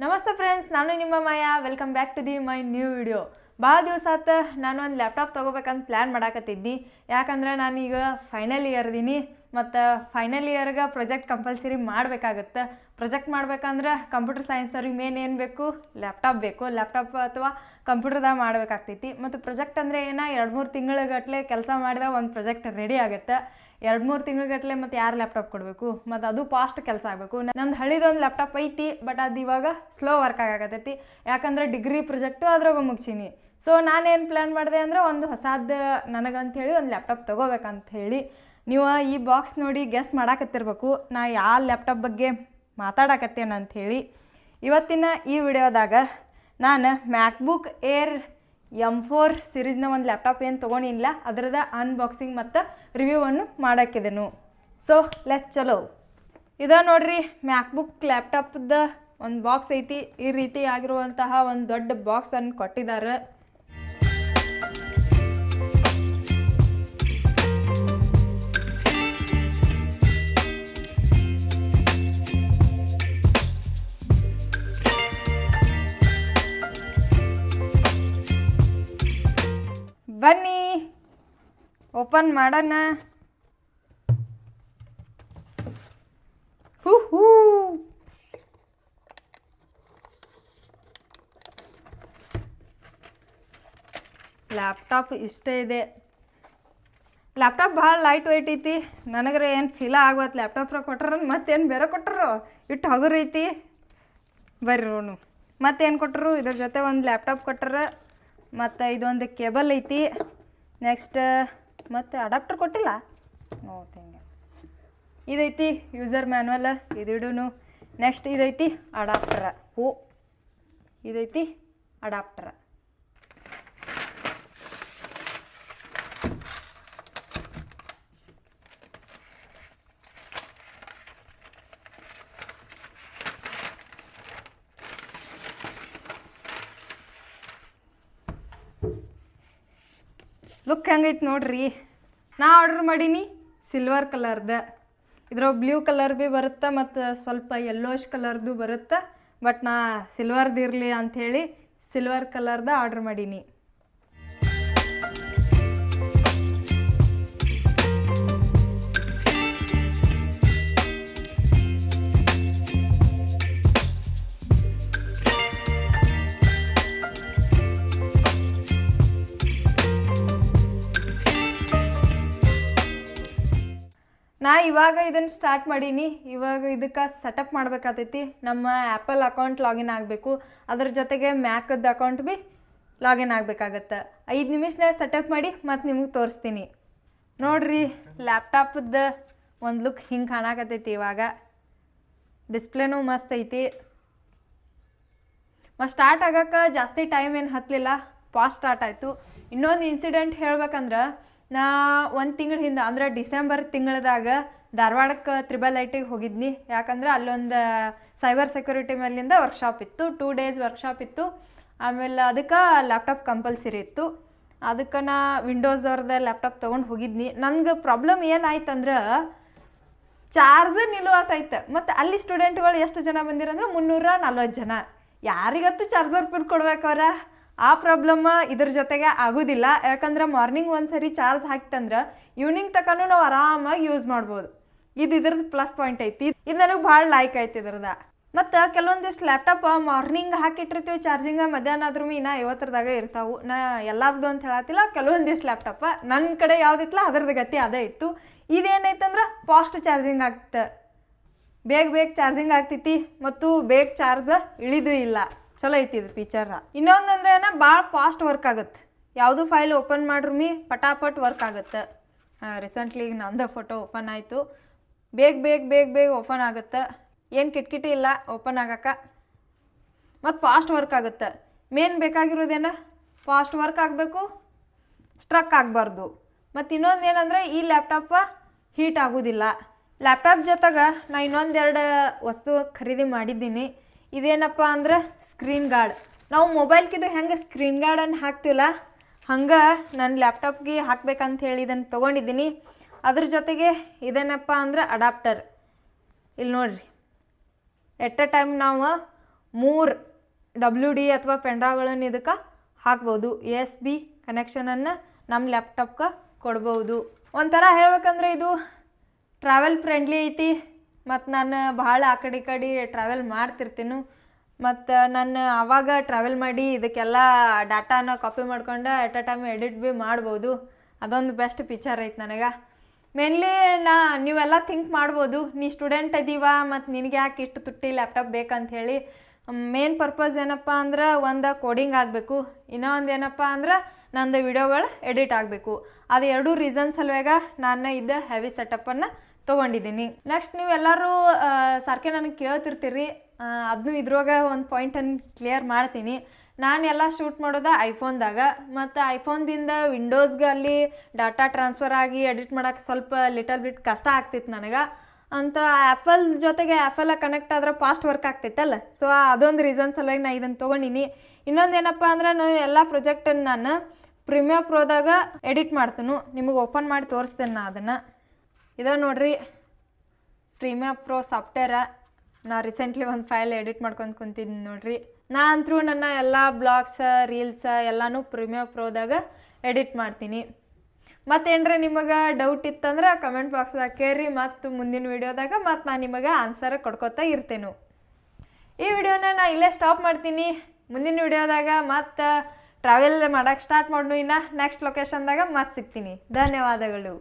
ನಮಸ್ತೆ ಫ್ರೆಂಡ್ಸ್ ನಾನು ನಿಮ್ಮ Maya. Welcome back to the my new video ಭಾಳ ದಿವಸ ಆತ ನಾನು ಒಂದು ಲ್ಯಾಪ್ಟಾಪ್ ತೊಗೋಬೇಕಂತ ಪ್ಲ್ಯಾನ್ ಮಾಡಾಕತ್ತಿದ್ನಿ ಯಾಕಂದ್ರೆ ನಾನೀಗ ಫೈನಲ್ ಇಯರ್ ಇದೀನಿ ಮತ್ತು ಫೈನಲ್ ಇಯರ್ಗೆ ಪ್ರೊಜೆಕ್ಟ್ ಕಂಪಲ್ಸರಿ ಮಾಡಬೇಕಾಗತ್ತೆ. ಪ್ರೊಜೆಕ್ಟ್ ಮಾಡ್ಬೇಕಂದ್ರೆ ಕಂಪ್ಯೂಟರ್ ಸೈನ್ಸ್ನವ್ರಿಗೆ ಮೇನ್ ಏನು ಬೇಕು? ಲ್ಯಾಪ್ಟಾಪ್ ಬೇಕು. ಲ್ಯಾಪ್ಟಾಪ್ ಅಥವಾ ಕಂಪ್ಯೂಟರ್ದಾಗ ಮಾಡಬೇಕಾಗ್ತೈತಿ. ಮತ್ತು ಪ್ರೊಜೆಕ್ಟ್ ಅಂದರೆ ಏನೋ? ಎರಡು ಮೂರು ತಿಂಗಳಗಟ್ಟಲೆ ಕೆಲಸ ಮಾಡಿದಾಗ ಒಂದು ಪ್ರೊಜೆಕ್ಟ್ ರೆಡಿ ಆಗುತ್ತೆ. ಎರಡು ಮೂರು ತಿಂಗಳಗಟ್ಟಲೆ ಮತ್ತು ಯಾರು ಲ್ಯಾಪ್ಟಾಪ್ ಕೊಡಬೇಕು? ಮತ್ತು ಅದು ಫಾಸ್ಟ್ ಕೆಲಸ ಆಗಬೇಕು. ನಮ್ದು ಹಳಿದೊಂದು ಲ್ಯಾಪ್ಟಾಪ್ ಐತಿ ಬಟ್ ಅದು ಇವಾಗ ಸ್ಲೋ ವರ್ಕ್ ಆಗಾಕತ್ತೈತಿ. ಯಾಕಂದ್ರೆ ಡಿಗ್ರಿ ಪ್ರಾಜೆಕ್ಟು ಅದ್ರಾಗ ಮುಗ್ಸೀನಿ. ಸೊ ನಾನೇನು ಪ್ಲ್ಯಾನ್ ಮಾಡಿದೆ ಅಂದ್ರೆ ಒಂದು ಹೊಸಾದ ನನಗಂಥೇಳಿ ಒಂದು ಲ್ಯಾಪ್ಟಾಪ್ ತೊಗೋಬೇಕಂತ ಹೇಳಿ ನೀವು ಈ ಬಾಕ್ಸ್ ನೋಡಿ ಗೆಸ್ ಮಾಡಾಕತ್ತಿರ್ಬೇಕು. ನಾ ಯಾವ ಲ್ಯಾಪ್ಟಾಪ್ ಬಗ್ಗೆ ಮಾತಾಡಕತ್ತೇನೆ ಅಂಥೇಳಿ ಇವತ್ತಿನ ಈ ವಿಡಿಯೋದಾಗ ನಾನು ಮ್ಯಾಕ್ಬುಕ್ ಏರ್ ಎಂ ಫೋರ್ ಸಿರೀಸ್ನ ಒಂದು ಲ್ಯಾಪ್ಟಾಪ್ ಏನು ತೊಗೊಂಡಿಲ್ಲ ಅದರದ ಅನ್ಬಾಕ್ಸಿಂಗ್ ಮತ್ತು ರಿವ್ಯೂವನ್ನು ಮಾಡಾಕಿದೆನು ಸೊ ಲೆಸ್ ಚಲೋ. ಇದ ನೋಡ್ರಿ ಮ್ಯಾಕ್ಬುಕ್ ಲ್ಯಾಪ್ಟಾಪ್ದ ಒಂದು ಬಾಕ್ಸ್ ಐತಿ. ಈ ರೀತಿ ಆಗಿರುವಂತಹ ಒಂದು ದೊಡ್ಡ ಬಾಕ್ಸನ್ನು ಕೊಟ್ಟಿದ್ದಾರೆ ಓಪನ್ ಮಾಡೋಣ. ಹೂ ಹೂ. ಲ್ಯಾಪ್ಟಾಪ್ ಇಷ್ಟೇ ಇದೆ. ಲ್ಯಾಪ್ಟಾಪ್ ಭಾಳ ಲೈಟ್ ವೆಯ್ಟ್ ಐತಿ. ನನಗ್ರೆ ಏನು ಫೀಲ ಆಗೋತ್ ಲ್ಯಾಪ್ಟಾಪ್ರ ಕೊಟ್ರ ಮತ್ತೇನು ಬೇರೆ ಕೊಟ್ಟರು ಇಟ್ಟು ಹಗುರೈತಿ. ಬರ್ರಿ ಅವನು ಮತ್ತೇನು ಕೊಟ್ಟರು ಇದ್ರ ಜೊತೆ ಒಂದು ಲ್ಯಾಪ್ಟಾಪ್ ಕೊಟ್ಟರು ಮತ್ತು ಇದೊಂದು ಕೇಬಲ್ ಐತಿ. ನೆಕ್ಸ್ಟ್ ಮತ್ತು ಅಡಾಪ್ಟರ್ ಕೊಟ್ಟಿಲ್ಲ? ನೋಡ್ತೀನಿ ಇದೈತಿ ಯೂಸರ್ ಮ್ಯಾನ್ವಲ್ ಇದಿಡೂನು. ನೆಕ್ಸ್ಟ್ ಇದೈತಿ ಅಡಾಪ್ಟರ ಓ ಇದೈತಿ ಅಡಾಪ್ಟರ ಲುಕ್ ಹೆಂಗೈತೆ ನೋಡ್ರಿ. ನಾ ಆರ್ಡ್ರ್ ಮಾಡೀನಿ ಸಿಲ್ವರ್ ಕಲರ್ದ ಇದ್ರಾಗ ಬ್ಲೂ ಕಲರ್ ಭೀ ಬರುತ್ತೆ ಮತ್ತು ಸ್ವಲ್ಪ ಯೆಲ್ಲೋಶ್ ಕಲರ್ದು ಬರುತ್ತೆ. ಬಟ್ ನಾ ಸಿಲ್ವರ್ದು ಇರಲಿ ಅಂಥೇಳಿ ಸಿಲ್ವರ್ ಕಲರ್ದ ಆರ್ಡ್ರ್ ಮಾಡೀನಿ. ನಾ ಇವಾಗ ಇದನ್ನು ಸ್ಟಾರ್ಟ್ ಮಾಡೀನಿ. ಇವಾಗ ಇದಕ್ಕೆ ಸೆಟಪ್ ಮಾಡ್ಬೇಕಾತೈತಿ. ನಮ್ಮ ಆ್ಯಪಲ್ ಅಕೌಂಟ್ ಲಾಗಿನ್ ಆಗಬೇಕು. ಅದ್ರ ಜೊತೆಗೆ ಮ್ಯಾಕದ್ದು ಅಕೌಂಟ್ ಭೀ ಲಾಗಿನ್ ಆಗಬೇಕಾಗತ್ತೆ. ಐದು ನಿಮಿಷನೇ ಸೆಟಪ್ ಮಾಡಿ ಮತ್ತು ನಿಮಗೆ ತೋರಿಸ್ತೀನಿ. ನೋಡ್ರಿ ಲ್ಯಾಪ್ಟಾಪದ ಒಂದು ಲುಕ್ ಹಿಂಗೆ ಕಾಣಾಕತ್ತೈತಿ ಇವಾಗ. ಡಿಸ್ಪ್ಲೇನೂ ಮಸ್ತ್ ಐತಿ. ಮತ್ತು ಸ್ಟಾರ್ಟ್ ಆಗಕ್ಕೆ ಜಾಸ್ತಿ ಟೈಮ್ ಏನು ಹತ್ತಲಿಲ್ಲ ಫಾಸ್ಟ್ ಸ್ಟಾರ್ಟ್ ಆಯಿತು. ಇನ್ನೊಂದು ಇನ್ಸಿಡೆಂಟ್ ಹೇಳ್ಬೇಕಂದ್ರೆ ನಾ ಒಂದು ತಿಂಗಳ ಹಿಂದೆ, ಅಂದ್ರೆ ಡಿಸೆಂಬರ್ ತಿಂಗಳದಾಗ ಧಾರವಾಡಕ್ಕೆ ತ್ರಿಬಲ್ ಐಟಿಗೆ ಹೋಗಿದ್ನಿ. ಯಾಕಂದ್ರೆ ಅಲ್ಲೊಂದು ಸೈಬರ್ ಸೆಕ್ಯೂರಿಟಿ ಮೇಲಿಂದ ವರ್ಕ್ಶಾಪ್ ಇತ್ತು, ಟೂ ಡೇಸ್ ವರ್ಕ್ಶಾಪ್ ಇತ್ತು. ಆಮೇಲೆ ಅದಕ್ಕೆ ಲ್ಯಾಪ್ಟಾಪ್ ಕಂಪಲ್ಸರಿ ಇತ್ತು. ಅದಕ್ಕೆ ನಾ ವಿಂಡೋಸ್ದವ್ರದ್ದು ಲ್ಯಾಪ್ಟಾಪ್ ತೊಗೊಂಡು ಹೋಗಿದ್ನಿ. ನನಗೆ ಪ್ರಾಬ್ಲಮ್ ಏನಾಯ್ತಂದ್ರೆ ಚಾರ್ಜ್ ನಿಲ್ಲುವತ್ತೈತೆ ಮತ್ತು ಅಲ್ಲಿ ಸ್ಟೂಡೆಂಟ್ಗಳು ಎಷ್ಟು ಜನ ಬಂದಿರಂದ್ರೆ ಮುನ್ನೂರ ನಲ್ವತ್ತು ಜನ. ಯಾರಿಗತ್ತು ಚಾರ್ಜರ್ ಪಿನ್ ಕೊಡ್ಬೇಕವ್ರ ಆ ಪ್ರಾಬ್ಲಮ್ ಇದ್ರ ಜೊತೆಗೆ ಆಗೋದಿಲ್ಲ. ಯಾಕಂದ್ರೆ ಮಾರ್ನಿಂಗ್ ಒಂದ್ಸರಿ ಚಾರ್ಜ್ ಹಾಕ್ತಂದ್ರೆ ಈವ್ನಿಂಗ್ ತಕನು ನಾವು ಆರಾಮಾಗಿ ಯೂಸ್ ಮಾಡ್ಬೋದು. ಇದು ಇದ್ರದ್ದು ಪ್ಲಸ್ ಪಾಯಿಂಟ್ ಐತಿ. ಇದು ನನಗೆ ಭಾಳ ಲೈಕ್ ಐತಿ ಇದ್ರದ. ಮತ್ತು ಕೆಲವೊಂದಿಷ್ಟು ಲ್ಯಾಪ್ಟಾಪ್ ಮಾರ್ನಿಂಗ್ ಹಾಕಿಟ್ಟಿರ್ತೀವಿ ಚಾರ್ಜಿಂಗ ಮಧ್ಯಾಹ್ನ ಆದ್ರೂ ಇನ್ನ ಐವತ್ತರದಾಗ ಇರ್ತಾವು. ನಾ ಎಲ್ಲಾರ್ದು ಅಂತ ಹೇಳತ್ತಿಲ್ಲ ಕೆಲವೊಂದಿಷ್ಟು ಲ್ಯಾಪ್ಟಾಪ ನನ್ನ ಕಡೆ ಯಾವ್ದಿತ್ತಲ್ಲ ಅದ್ರದ್ದು ಗತಿ ಅದೇ ಇತ್ತು. ಇದೇನೈತಂದ್ರೆ ಫಾಸ್ಟ್ ಚಾರ್ಜಿಂಗ್ ಆಗ್ತ. ಬೇಗ ಬೇಗ ಚಾರ್ಜಿಂಗ್ ಆಗ್ತೈತಿ, ಮತ್ತು ಬೇಗ ಚಾರ್ಜ್ ಇಳಿದು ಇಲ್ಲ. ಚಲೋ ಐತಿ ಇದು ಫೀಚರ್ ಇನ್ನೊಂದಂದ್ರೆ ಏನ ಭಾಳ ಫಾಸ್ಟ್ ವರ್ಕ್ ಆಗುತ್ತೆ. ಯಾವುದು ಫೈಲ್ ಓಪನ್ ಮಾಡ್ರೂಮಿ ಪಟಾಪಟ್ ವರ್ಕ್ ಆಗುತ್ತೆ. ರೀಸೆಂಟ್ಲಿ ಈಗ ನಂದ ಫೋಟೋ ಓಪನ್ ಆಯಿತು. ಬೇಗ ಬೇಗ ಬೇಗ ಬೇಗ ಓಪನ್ ಆಗುತ್ತೆ. ಏನು ಕಿಟ್ಕಿಟಿ ಇಲ್ಲ ಓಪನ್ ಆಗಕ್ಕೆ. ಮತ್ತು ಫಾಸ್ಟ್ ವರ್ಕ್ ಆಗುತ್ತೆ. ಮೇನ್ ಬೇಕಾಗಿರೋದೇನ ಫಾಸ್ಟ್ ವರ್ಕ್ ಆಗಬೇಕು ಸ್ಟ್ರಕ್ ಆಗಬಾರ್ದು. ಮತ್ತು ಇನ್ನೊಂದು ಏನಂದರೆ ಈ ಲ್ಯಾಪ್ಟಾಪ ಹೀಟ್ ಆಗೋದಿಲ್ಲ. ಲ್ಯಾಪ್ಟಾಪ್ ಜೊತೆಗೆ ನಾ ಇನ್ನೊಂದೆರಡು ವಸ್ತು ಖರೀದಿ ಮಾಡಿದ್ದೀನಿ. ಇದೇನಪ್ಪ ಅಂದ್ರೆ ಸ್ಕ್ರೀನ್ ಗಾರ್ಡ್ ನಾವು ಮೊಬೈಲ್ಗಿದು ಹೆಂಗೆ ಸ್ಕ್ರೀನ್ ಗಾರ್ಡನ್ನು ಹಾಕ್ತೀವಲ್ಲ, ಹಂಗೆ ನನ್ನ ಲ್ಯಾಪ್ಟಾಪ್ಗೆ ಹಾಕ್ಬೇಕಂತ ಹೇಳಿ ಇದನ್ನು ತೊಗೊಂಡಿದ್ದೀನಿ. ಅದ್ರ ಜೊತೆಗೆ ಇದೇನಪ್ಪ ಅಂದ್ರೆ ಅಡಾಪ್ಟರ್ ಇಲ್ಲಿ ನೋಡಿರಿ. ಎಟ್ ಅ ಟೈಮ್ ನಾವು ಮೂರು ಡಬ್ಲ್ಯೂ ಡಿ ಅಥವಾ ಪೆನ್ಡ್ರಾವ್ಗಳನ್ನು ಇದಕ್ಕೆ ಹಾಕ್ಬೋದು. ಎಸ್ ಬಿ ಕನೆಕ್ಷನನ್ನು ನಮ್ಮ ಲ್ಯಾಪ್ಟಾಪ್ಗೆ ಕೊಡ್ಬೋದು. ಒಂಥರ ಹೇಳ್ಬೇಕಂದ್ರೆ ಇದು ಟ್ರಾವೆಲ್ ಫ್ರೆಂಡ್ಲಿ ಐತಿ ಮತ್ತು ನಾನು ಭಾಳ ಆ ಕಡೆ ಕಡೆ ಟ್ರಾವೆಲ್ ಮಾಡ್ತಿರ್ತೀನಿ ಮತ್ತು ನಾನು ಆವಾಗ ಟ್ರಾವೆಲ್ ಮಾಡಿ ಇದಕ್ಕೆಲ್ಲ ಡಾಟಾನ ಕಾಪಿ ಮಾಡ್ಕೊಂಡು ಎಟ್ ಅ ಟೈಮ್ ಎಡಿಟ್ ಭೀ ಮಾಡ್ಬೋದು. ಅದೊಂದು ಬೆಸ್ಟ್ ಪಿಕ್ಚರ್ ಐತೆ ನನಗೆ. ಮೇನ್ಲಿ ನಾ ನೀವೆಲ್ಲ ಥಿಂಕ್ ಮಾಡ್ಬೋದು. ನೀ ಸ್ಟೂಡೆಂಟ್ ಅದೀವ ಮತ್ತು ನಿನಗೆ ಯಾಕೆ ಇಷ್ಟು ತುಟ್ಟಿ ಲ್ಯಾಪ್ಟಾಪ್ ಬೇಕಂತ ಹೇಳಿ ಮೇನ್ ಪರ್ಪಸ್ ಏನಪ್ಪ ಅಂದ್ರೆ ಒಂದು ಕೋಡಿಂಗ್ ಆಗಬೇಕು. ಇನ್ನೊಂದು ಏನಪ್ಪ ಅಂದ್ರೆ ನಂದು ವಿಡಿಯೋಗಳು ಎಡಿಟ್ ಆಗಬೇಕು. ಅದು ಎರಡೂ ರೀಸನ್ ಸಲುವಾಗ ನಾನು ಇದ್ದ ಹೆವಿ ಸೆಟಪ್ಪನ್ನು ತೊಗೊಂಡಿದ್ದೀನಿ. ನೆಕ್ಸ್ಟ್ ನೀವೆಲ್ಲರೂ ಸರ್ಕೆ ನನಗೆ ಕೇಳ್ತಿರ್ತೀರಿ. ಅದನ್ನು ಇದ್ರೊಳಗೆ ಒಂದು ಪಾಯಿಂಟನ್ನು ಕ್ಲಿಯರ್ ಮಾಡ್ತೀನಿ. ನಾನು ಎಲ್ಲ ಶೂಟ್ ಮಾಡೋದು ಐಫೋನ್ದಾಗ ಮತ್ತು ಐಫೋನ್ದಿಂದ ವಿಂಡೋಸ್ಗೆ ಅಲ್ಲಿ ಡಾಟಾ ಟ್ರಾನ್ಸ್ಫರ್ ಆಗಿ ಎಡಿಟ್ ಮಾಡೋಕೆ ಸ್ವಲ್ಪ ಲಿಟಲ್ ಬಿಟ್ ಕಷ್ಟ ಆಗ್ತಿತ್ತು ನನಗೆ. ಅಂತ ಆ್ಯಪಲ್ ಜೊತೆಗೆ ಆ್ಯಪಲ್ಲ ಕನೆಕ್ಟ್ ಆದ್ರೆ ಫಾಸ್ಟ್ ವರ್ಕ್ ಆಗ್ತೈತಲ್ಲ ಸೊ ಅದೊಂದು ರೀಸನ್ ಸಲುವಾಗಿ ನಾನು ಇದನ್ನು ತೊಗೊಂಡಿನಿ. ಇನ್ನೊಂದು ಏನಪ್ಪ ಅಂದ್ರೆ ನಾನು ಎಲ್ಲ ಪ್ರೊಜೆಕ್ಟನ್ನು ನಾನು ಪ್ರೀಮಿಯರ್ ಪ್ರೋದಾಗ ಎಡಿಟ್ ಮಾಡ್ತೀನಿ. ನಿಮಗೆ ಓಪನ್ ಮಾಡಿ ತೋರಿಸ್ತೇನೆ ನಾನು ಅದನ್ನು. ಇದ ನೋಡ್ರಿ. ಪ್ರೀಮಿಯರ್ ಪ್ರೋ ಸಾಫ್ಟ್ವೇರ ನಾ ರೀಸೆಂಟ್ಲಿ ಒಂದು ಫೈಲ್ ಎಡಿಟ್ ಮಾಡ್ಕೊಂಡು ಕುಂತಿದ್ದೀನಿ ನೋಡ್ರಿ. ನಾ ಅಂತರೂ ನನ್ನ ಎಲ್ಲ ಬ್ಲಾಗ್ಸ ರೀಲ್ಸ ಎಲ್ಲನೂ ಪ್ರೀಮಿಯರ್ ಪ್ರೋದಾಗ ಎಡಿಟ್ ಮಾಡ್ತೀನಿ. ಮತ್ತೇನ್ರ ನಿಮಗೆ ಡೌಟ್ ಇತ್ತಂದ್ರೆ ಕಮೆಂಟ್ ಬಾಕ್ಸ್ದಾಗ ಕೇಳ್ರಿ, ಮತ್ತು ಮುಂದಿನ ವಿಡಿಯೋದಾಗ ಮತ್ತು ನಾನು ನಿಮಗೆ ಆನ್ಸರ್ ಕೊಡ್ಕೊತಾ ಇರ್ತೇನೆ. ಈ ವಿಡಿಯೋನ ನಾ ಇಲ್ಲೇ ಸ್ಟಾಪ್ ಮಾಡ್ತೀನಿ. ಮುಂದಿನ ವಿಡಿಯೋದಾಗ ಮತ್ತು ಟ್ರಾವೆಲ್ ಮಾಡೋಕ್ಕೆ ಸ್ಟಾರ್ಟ್ ಮಾಡು ಇನ್ನು. ನೆಕ್ಸ್ಟ್ ಲೊಕೇಶನ್ದಾಗ ಮತ್ತೆ ಸಿಗ್ತೀನಿ. ಧನ್ಯವಾದಗಳು.